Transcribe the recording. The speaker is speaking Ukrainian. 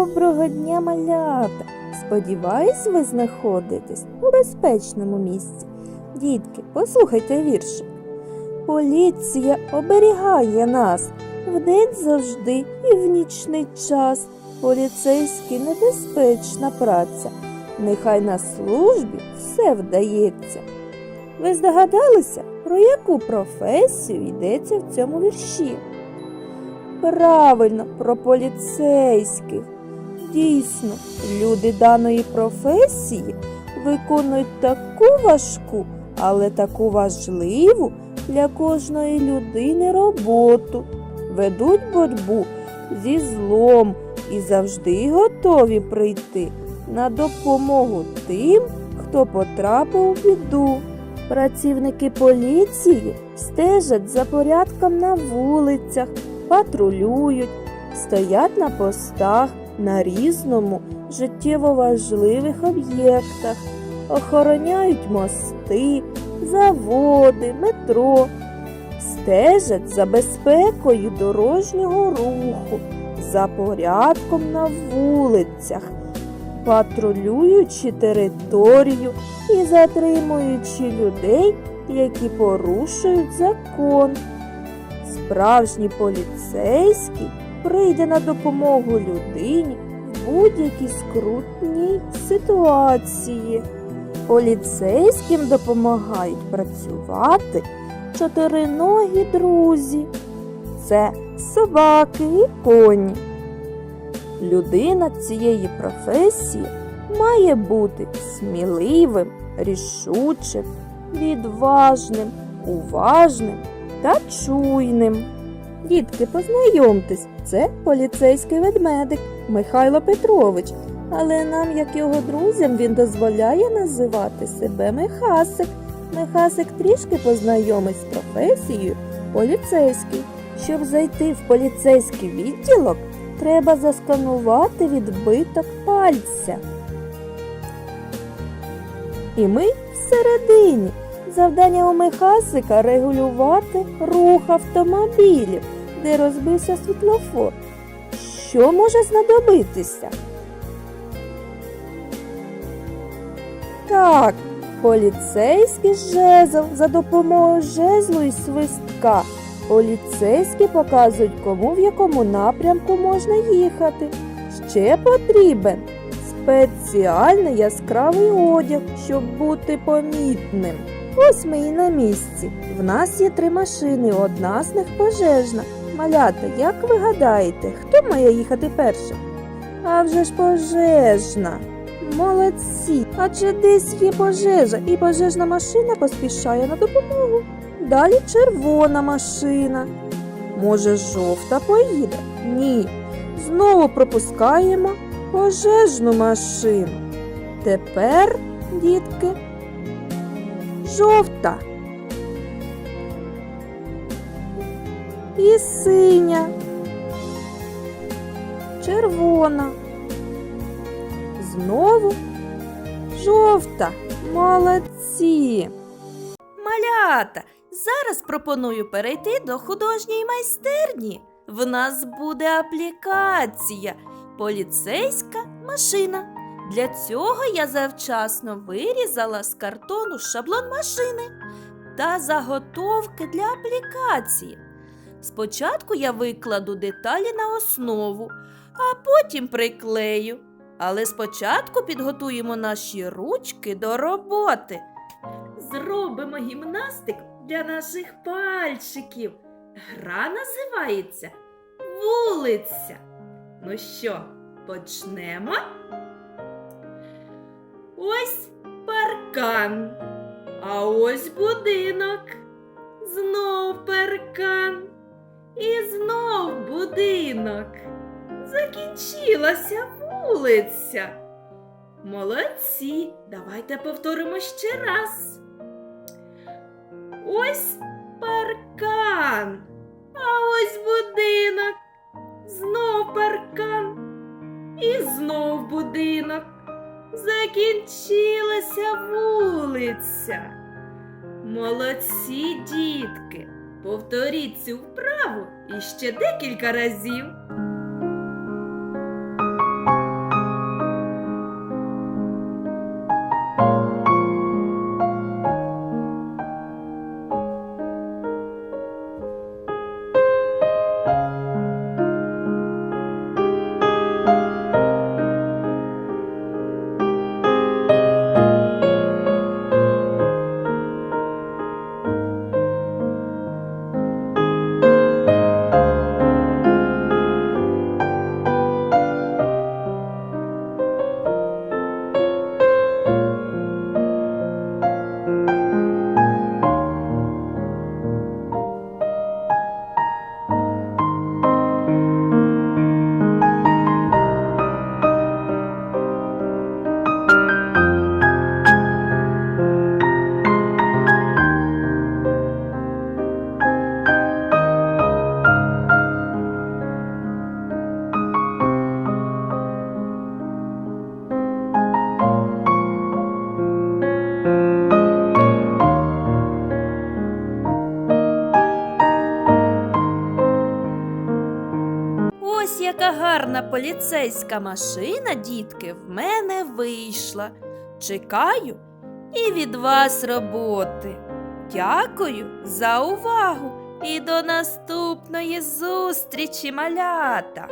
Доброго дня, малята! Сподіваюсь, ви знаходитесь у безпечному місці. Дітки, послухайте віршик. Поліція оберігає нас вдень завжди і в нічний час. Поліцейський небезпечна праця. Нехай на службі все вдається. Ви здогадалися, про яку професію йдеться в цьому вірші? Правильно, про поліцейських. Дійсно, люди даної професії виконують таку важку, але таку важливу для кожної людини роботу, ведуть боротьбу зі злом і завжди готові прийти на допомогу тим, хто потрапив у біду. Працівники поліції стежать за порядком на вулицях, патрулюють, стоять на постах на різному життєво важливих об'єктах, охороняють мости, заводи, метро, стежать за безпекою дорожнього руху, за порядком на вулицях, патрулюючи територію і затримуючи людей, які порушують закон. Справжній поліцейський прийде на допомогу людині в будь-якій скрутній ситуації. Поліцейським допомагають працювати чотириногі друзі. Це собаки і коні. Людина цієї професії має бути сміливим, рішучим, відважним, уважним та чуйним. Дітки, познайомтесь, це поліцейський ведмедик Михайло Петрович. Але нам, як його друзям, він дозволяє називати себе Михасик. Михасик трішки познайомить з професією поліцейський. Щоб зайти в поліцейський відділок, треба засканувати відбиток пальця. І ми всередині. Завдання у Михасика регулювати рух автомобілів, де розбився світлофор. Що може знадобитися? Так, поліцейський жезл за допомогою жезлу і свистка. Поліцейські показують, кому в якому напрямку можна їхати. Ще потрібен спеціальний яскравий одяг, щоб бути помітним. Ось ми і на місці. В нас є три машини, одна з них пожежна. Малята, як ви гадаєте, хто має їхати першим? А вже ж пожежна. Молодці, адже десь є пожежа, і пожежна машина поспішає на допомогу. Далі червона машина. Може, жовта поїде? Ні. Знову пропускаємо пожежну машину. Тепер, дітки, жовта. І синя. Червона. Знову жовта. Молодці. Малята, зараз пропоную перейти до художньої майстерні. В нас буде аплікація поліцейська машина. Для цього я завчасно вирізала з картону шаблон машини та заготовки для аплікації. Спочатку я викладу деталі на основу, а потім приклею. Але спочатку підготуємо наші ручки до роботи. Зробимо гімнастик для наших пальчиків. Гра називається Вулиця. Ну що, почнемо? Ось паркан. А ось будинок. Знов паркан. І знов будинок. Закінчилася вулиця. Молодці. Давайте повторимо ще раз. Ось паркан. А ось будинок. Знов паркан. І знов будинок. Закінчилася вулиця. Молодці, дітки. Повторіть цю вправу іще декілька разів. Гарна поліцейська машина, дітки, в мене вийшла. Чекаю і від вас роботи. Дякую за увагу і до наступної зустрічі, малята!